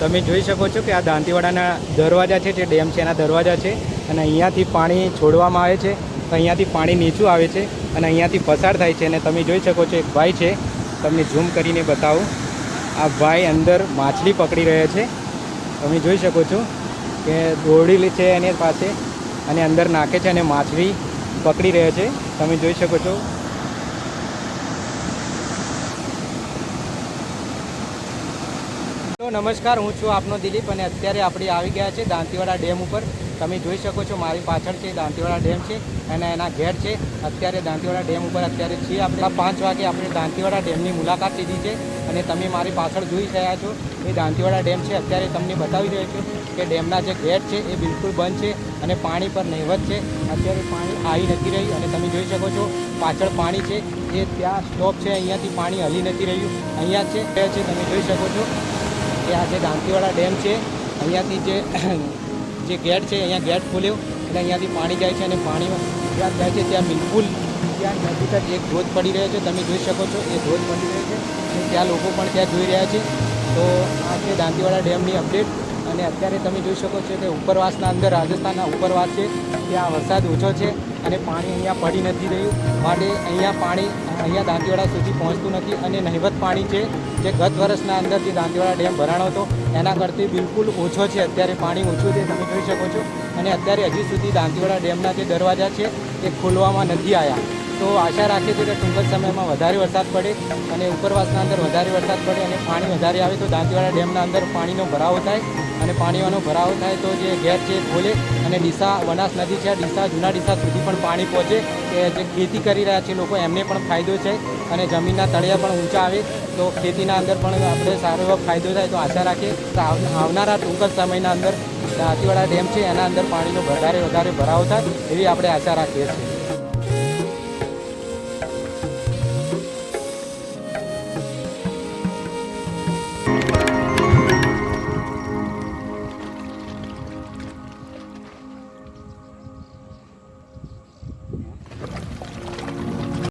તમે જોઈ શકો છો કે આ દાંતીવાડાના દરવાજા છે, જે ડેમ છે એના દરવાજા છે અને અહીંયાથી પાણી છોડવામાં આવે છે, અહીંયાથી પાણી નીચું આવે છે અને અહીંયાથી પસાર થાય છે અને તમે જોઈ શકો છો એક ભાઈ છે, તમને ઝૂમ કરીને બતાવું. આ ભાઈ અંદર માછલી પકડી રહ્યા છે. તમે જોઈ શકો છો કે દોરડી છે એની પાસે અને અંદર નાખે છે અને માછલી પકડી રહ્યા છે. તમે જોઈ શકો છો તો નમસ્કાર. હું છું આપનો દિલીપ અને અત્યારે આપણે આવી ગયા છે દાંતીવાડા ડેમ ઉપર. તમે જોઈ શકો છો, મારી પાછળ છે દાંતીવાડા ડેમ છે અને એના ઘેર છે. અત્યારે દાંતીવાડા ડેમ ઉપર અત્યારે છીએ આપણે. પાંચ વાગે આપણે દાંતીવાડા ડેમની મુલાકાત લીધી છે અને તમે મારી પાછળ જોઈ રહ્યા છો. એ દાંતીવાડા ડેમ છે. અત્યારે તમને બતાવી રહ્યો છું કે ડેમના જે ગેટ છે એ બિલકુલ બંધ છે અને પાણી પર નહીવત છે. અત્યારે પાણી આવી નથી રહ્યું અને તમે જોઈ શકો છો, પાછળ પાણી છે. એ ત્યાં સ્ટોપ છે, અહીંયાથી પાણી હલી નથી રહ્યું. અહીંયા છે છે, તમે જોઈ શકો છો. કે આ જે દાંતીવાડા ડેમ છે, અહીંયાથી જે જે ગેટ છે, અહીંયા ગેટ ખોલ્યો એટલે અહીંયાથી પાણી જાય છે અને પાણીમાં ત્યાં જાય છે ત્યાં બિલકુલ ત્યાં નજીક જ એક ધોધ પડી રહ્યો છે. તમે જોઈ શકો છો, એ ધોધ પડી રહ્યો છે અને ત્યાં લોકો પણ ત્યાં જોઈ રહ્યા છે. તો આ છે દાંતીવાડા ડેમની અપડેટ અને અત્યારે તમે જોઈ શકો છો કે ઉપરવાસના અંદર રાજસ્થાનના ઉપરવાસ છે, ત્યાં વરસાદ ઓછો છે અને પાણી અહીંયા પડી નથી રહ્યું. માટે અહીંયા પાણી, અહીંયા દાંતીવાડા સુધી પહોંચતું નથી અને નહિવત પાણી છે જે ગત વર્ષના અંદર જે દાંતીવાડા ડેમ ભરાણો હતો, એના કરતાં બિલકુલ ઓછો છે. અત્યારે પાણી ઓછું છે, તમે જોઈ શકો છો. અને અત્યારે હજી સુધી દાંતીવાડા ડેમના જે દરવાજા છે, એ ખોલવામાં નથી આવ્યા તો આશા રાખીએ છીએ કે ટૂંક સમયમાં વધારે વરસાદ પડે અને ઉપરવાસના અંદર વધારે વરસાદ પડે અને પાણી વધારે આવે તો દાંતીવાડા ડેમના અંદર પાણીનો ભરાવો થાય અને પાણીનો ભરાવો થાય તો જે ઘેર છે ખોલે અને ડીસા વનાસ નદી છે ડીસા, જૂના ડીસા સુધી પણ પાણી પહોંચે કે જે ખેતી કરી રહ્યા છે લોકો એમને પણ ફાયદો છે અને જમીનના તળિયા પણ ઊંચા આવે તો ખેતીના અંદર પણ આપણે સારો એવો ફાયદો થાય તો આશા રાખીએ આવનારા ટૂંક જ સમયના અંદર દાંતીવાડા ડેમ છે એના અંદર પાણીનો વધારે વધારે ભરાવો થાય એવી આપણે આશા રાખીએ છીએ.